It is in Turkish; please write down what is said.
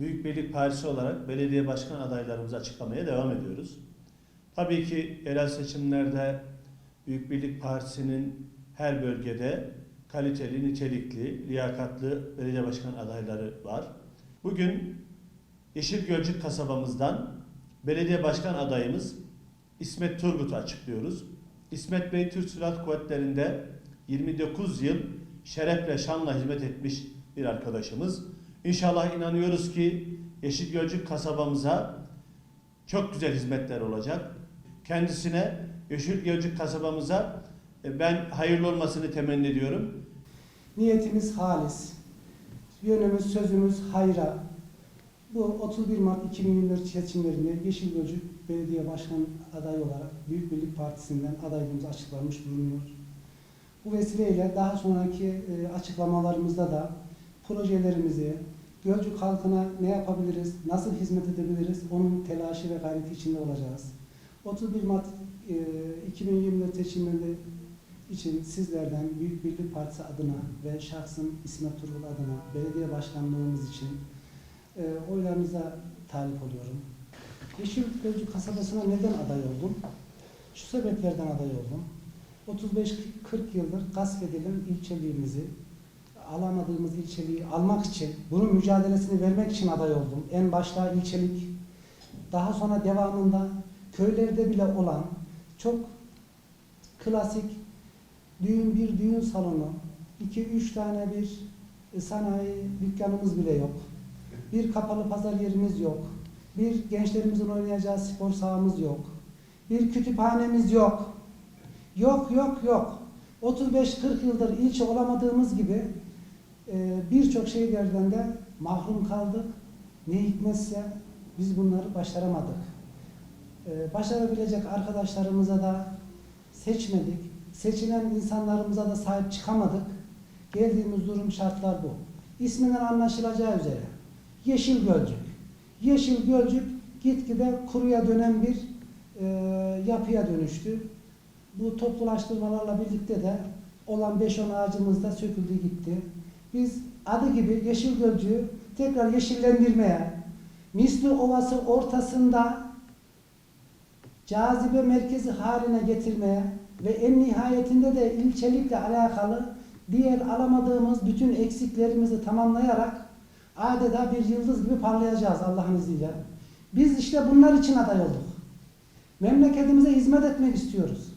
Büyükbirlik Partisi olarak belediye başkan adaylarımızı açıklamaya devam ediyoruz. Tabii ki yerel seçimlerde Büyükbirlik Partisi'nin her bölgede kaliteli, nitelikli, liyakatlı belediye başkan adayları var. Bugün Yeşil Gölcük kasabamızdan belediye başkan adayımız İsmet Turgut'u açıklıyoruz. İsmet Bey Türk Silahlı Kuvvetleri'nde 29 yıl şerefle şanla hizmet etmiş bir arkadaşımız. İnşallah inanıyoruz ki Yeşil Gölcük kasabamıza çok güzel hizmetler olacak. Kendisine Yeşil Gölcük kasabamıza e, ben hayırlı olmasını temenni ediyorum. Niyetimiz halis. Yönümüz, sözümüz hayra. Bu 31 Mart 2024 seçimlerinde Yeşil Gölcük Belediye Başkan adayı olarak Büyük Birlik Partisi'nden adaylığımız açıklanmış bulunuyor. Bu vesileyle daha sonraki e, açıklamalarımızda da projelerimizi, Gölcük halkına ne yapabiliriz, nasıl hizmet edebiliriz onun telaşı ve gayreti içinde olacağız. 31 Mart e, 2024 seçimlerinde için sizlerden Büyük Birlik Partisi adına ve şahsım İsmet Turgul adına belediye başkanlığımız için e, oylarınıza talip oluyorum. Yeşil Gölcük kasabasına neden aday oldum? Şu sebeplerden aday oldum. 35-40 yıldır gasp edilen ilçeliğimizi alamadığımız ilçeliği almak için, bunun mücadelesini vermek için aday oldum. En başta ilçelik, daha sonra devamında köylerde bile olan çok klasik düğün bir düğün salonu, iki üç tane bir sanayi dükkanımız bile yok. Bir kapalı pazar yerimiz yok. Bir gençlerimizin oynayacağı spor sahamız yok. Bir kütüphanemiz yok. Yok yok yok. 35-40 yıldır ilçe olamadığımız gibi birçok şeylerden de mahrum kaldık. Ne hikmetse biz bunları başaramadık. E, Başarabilecek arkadaşlarımıza da seçmedik. Seçilen insanlarımıza da sahip çıkamadık. Geldiğimiz durum şartlar bu. İsminden anlaşılacağı üzere Yeşil Gölcük. Yeşil Gölcük gitgide kuruya dönen bir e, yapıya dönüştü. Bu toplulaştırmalarla birlikte de olan 5-10 ağacımız da söküldü gitti. Biz adı gibi Yeşil Gölcük'ü tekrar yeşillendirmeye, Misli Ovası ortasında cazibe merkezi haline getirmeye ve en nihayetinde de ilçelikle alakalı diğer alamadığımız bütün eksiklerimizi tamamlayarak adeta bir yıldız gibi parlayacağız Allah'ın izniyle. Biz işte bunlar için aday olduk. Memleketimize hizmet etmek istiyoruz.